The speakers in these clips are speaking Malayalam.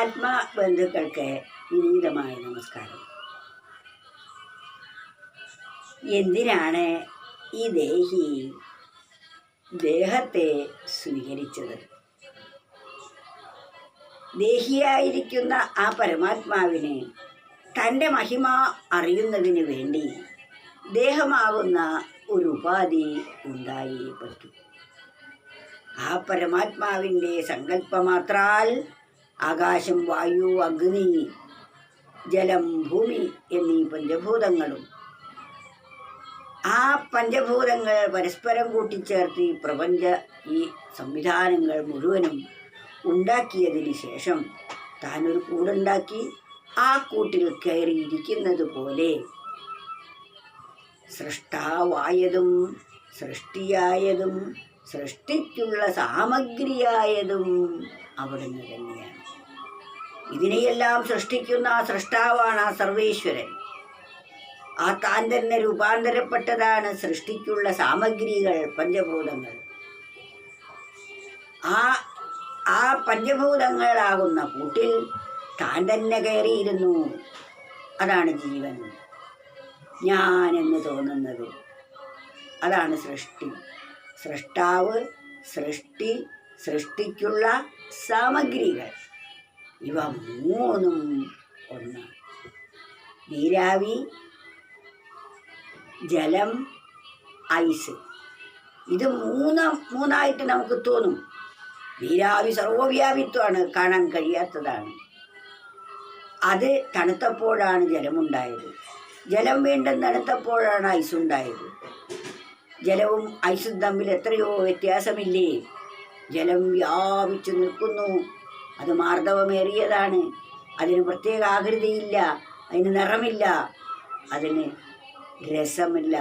ആത്മബന്ധുക്കൾക്ക് വിനീതമായ നമസ്കാരം. എന്തിനാണ് ഈ ദേഹി ദേഹത്തെ സ്വീകരിച്ചത്? ദേഹിയായിരിക്കുന്ന ആ പരമാത്മാവിനെ തന്റെ മഹിമ അറിയുന്നതിന് വേണ്ടി ദേഹമാകുന്ന ഒരു ഉപാധി ഉണ്ടായേ പറ്റൂ ആ പരമാത്മാവിന്റെ സങ്കല്പമാത്രാൽ ആകാശം വായു അഗ്നി ജലം ഭൂമി എന്നീ പഞ്ചഭൂതങ്ങളും. ആ പഞ്ചഭൂതങ്ങൾ പരസ്പരം കൂട്ടിച്ചേർത്ത് ഈ പ്രപഞ്ച ഈ സംവിധാനങ്ങൾ മുഴുവനും ഉണ്ടാക്കിയതിന് ശേഷം താനൊരു കൂടുണ്ടാക്കി ആ കൂട്ടിൽ കയറിയിരിക്കുന്നത് പോലെ സൃഷ്ടാവായതും സൃഷ്ടിയായതും സൃഷ്ടിക്കുള്ള സാമഗ്രിയായതും അവിടുന്ന് തന്നെയാണ്. ഇതിനെയെല്ലാം സൃഷ്ടിക്കുന്ന ആ സൃഷ്ടാവാണ് ആ സർവേശ്വരൻ. ആ താൻ തന്നെ രൂപാന്തരപ്പെട്ടതാണ് സൃഷ്ടിക്കുള്ള സാമഗ്രികൾ പഞ്ചഭൂതങ്ങൾ. ആ ആ പഞ്ചഭൂതങ്ങളാകുന്ന കൂട്ടിൽ താൻ തന്നെ കയറിയിരുന്നു. അതാണ് ജീവൻ. ഞാൻ എന്ന് തോന്നുന്നത്. അതാണ് സൃഷ്ടി. സൃഷ്ടാവ് സൃഷ്ടി സൃഷ്ടിക്കുള്ള സാമഗ്രികൾ. ഇവ മൂന്നും ഒന്ന്. നീരാവി ജലം ഐസ്. ഇത് മൂന്ന് മൂന്നായിട്ട് നമുക്ക് തോന്നും. നീരാവി സർവവ്യാപിത്വമാണ് കാണാൻ കഴിയാത്തതാണ്. അത് തണുത്തപ്പോഴാണ് ജലമുണ്ടായത്. ജലം വീണ്ടും തണുത്തപ്പോഴാണ് ഐസ് ഉണ്ടായത് ജലവും ഐസും തമ്മിൽ എത്രയോ വ്യത്യാസമില്ലേ? ജലം വ്യാപിച്ചു നിൽക്കുന്നു. അത് മാർദ്ദവമേറിയതാണ് അതിന് പ്രത്യേക ആകൃതിയില്ല അതിന് നിറമില്ല അതിന് രസമില്ല.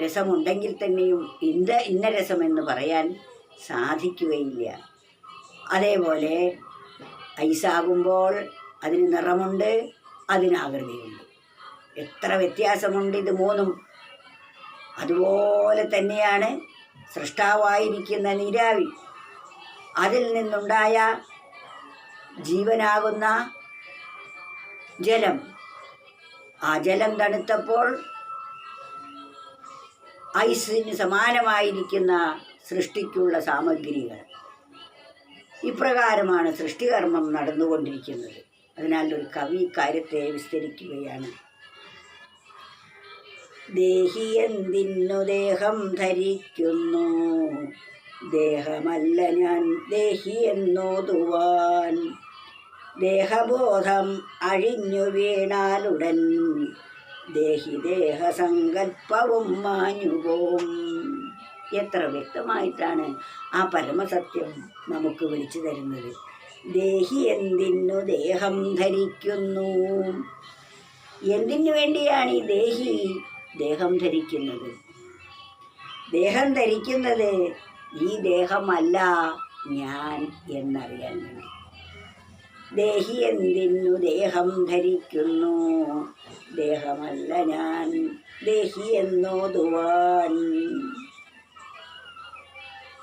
രസമുണ്ടെങ്കിൽ തന്നെയും ഇന്ന ഇന്ന രസമെന്ന് പറയാൻ സാധിക്കുകയില്ല. അതേപോലെ ഐസാകുമ്പോൾ അതിന് നിറമുണ്ട് അതിന് ആകൃതിയുണ്ട്. എത്ര വ്യത്യാസമുണ്ട് ഇത് മൂന്നും. അതുപോലെ തന്നെയാണ് സൃഷ്ടാവായിരിക്കുന്ന നീരാവി. അതിൽ നിന്നുണ്ടായ ജീവനാകുന്ന ജലം. ആ ജലം തണുത്തപ്പോൾ ഐസിന് സമാനമായിരിക്കുന്ന സൃഷ്ടിക്കുള്ള സാമഗ്രികൾ. ഇപ്രകാരമാണ് സൃഷ്ടികർമ്മം നടന്നുകൊണ്ടിരിക്കുന്നത്. അതിനാൽ ഒരു കവി കാര്യത്തെ വിസ്തരിക്കുകയാണ്. ദേഹി എന്തിന്നു ദേഹം ധരിക്കുന്നു? ദേഹമല്ല ഞാൻ ദേഹി എന്നോതുവാൻ. ദേഹബോധം അഴിഞ്ഞു വീണാലുടൻ ദേഹി ദേഹസങ്കൽപ്പവും മാഞ്ഞുപോം എത്ര വ്യക്തമായിട്ടാണ് ആ പരമസത്യം നമുക്ക് വിളിച്ചു തരുന്നത്. ദേഹി എന്തിനു ദേഹം ധരിക്കുന്നു? എന്തിനു വേണ്ടിയാണ് ഈ ദേഹി ദേഹം ധരിക്കുന്നത്? ദേഹം ധരിക്കുന്നത് ഈ ദേഹമല്ല ഞാൻ എന്നറിയാൻ വേണ്ടി. ദേഹി എന്തിന്നു ദേഹം ധരിക്കുന്നു. ദേഹമല്ല ഞാൻ ദേഹി എന്നോതുവാൻ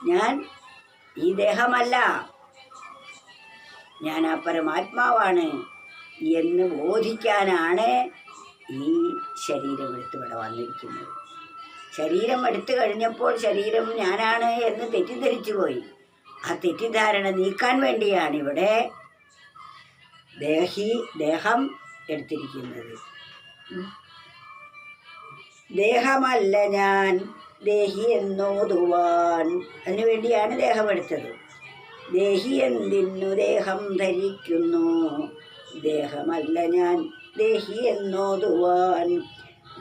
ഞാൻ ഈ ദേഹമല്ല. ഞാൻ ആ പരമാത്മാവാണ്. എന്ന് ബോധിക്കാനാണ് ഈ ശരീരം എടുത്ത് ഇവിടെ വന്നിരിക്കുന്നത്. ശരീരം എടുത്തു കഴിഞ്ഞപ്പോൾ ശരീരം ഞാനാണ് എന്ന് തെറ്റിദ്ധരിച്ചു പോയി ആ തെറ്റിദ്ധാരണ നീക്കാൻ വേണ്ടിയാണ് ഇവിടെ ദേഹി ദേഹം എടുത്തിരിക്കുന്നത്. ദേഹമല്ല ഞാൻ ദേഹി എന്നോതുവാൻ. അതിനുവേണ്ടിയാണ് ദേഹം എടുത്തത്. ദേഹി എന്തിനു ദേഹം ധരിക്കുന്നു? ദേഹമല്ല ഞാൻ ദേഹി എന്നോതുവാൻ.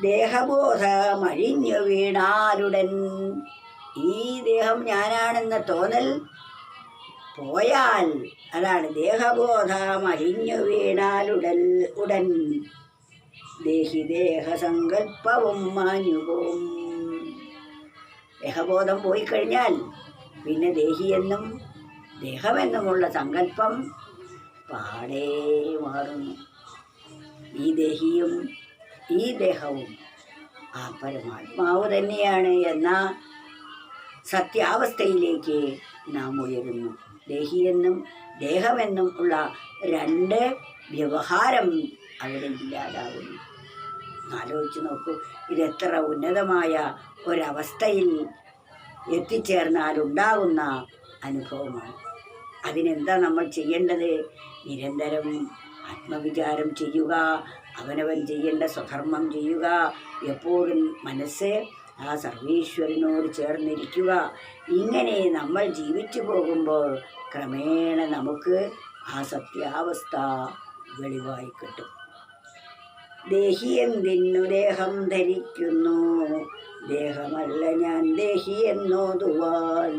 ദേഹബോധമഴിഞ്ഞു വീണാലുടൻ. ഈ ദേഹം ഞാനാണെന്ന തോന്നൽ പോയാൽ അതാണ് ദേഹബോധമഴിഞ്ഞു വീണാലുടൽ ഉടൻ. ദേഹി ദേഹസങ്കല്പവും മാഞ്ഞുപോം ദേഹബോധം പോയി കഴിഞ്ഞാൽ പിന്നെ ദേഹിയെന്നും ദേഹമെന്നുമുള്ള സങ്കല്പം പാടേ മാറുന്നു ഈ ദേഹിയും ഈ ദേഹവും ആ പരമാത്മാവ് തന്നെയാണ്. എന്ന സത്യാവസ്ഥയിലേക്ക് നാം ഉയരുന്നു. ദേഹിയെന്നും ദേഹമെന്നും ഉള്ള രണ്ട് വ്യവഹാരം അവിടെ ഇല്ലാതാകുന്നു. ആലോചിച്ച് നോക്കൂ ഇതെത്ര ഉന്നതമായ ഒരവസ്ഥയിൽ എത്തിച്ചേർന്നാൽ ഉണ്ടാകുന്ന അനുഭവമാണ്. അതിനെന്താ നമ്മൾ ചെയ്യേണ്ടത്? നിരന്തരം ആത്മവിചാരം ചെയ്യുക അവനവൻ ചെയ്യേണ്ട സ്വധർമ്മം ചെയ്യുക എപ്പോഴും മനസ്സ് ആ സർവീശ്വരനോട് ചേർന്നിരിക്കുക. ഇങ്ങനെ നമ്മൾ ജീവിച്ചു പോകുമ്പോൾ ക്രമേണ നമുക്ക് ആ സത്യാവസ്ഥ വെളിവായി കിട്ടും. ദേഹി എന്തിനു ദേഹം ധരിക്കുന്നു? ദേഹമല്ല ഞാൻ ദേഹി എന്നോതുവാൻ.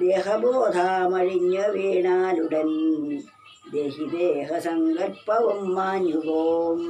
ദേഹബോധമഴിഞ്ഞു വീണാലുടൻ ദേഹി ദേഹസങ്കല്പവും മാഞ്ഞുപോം.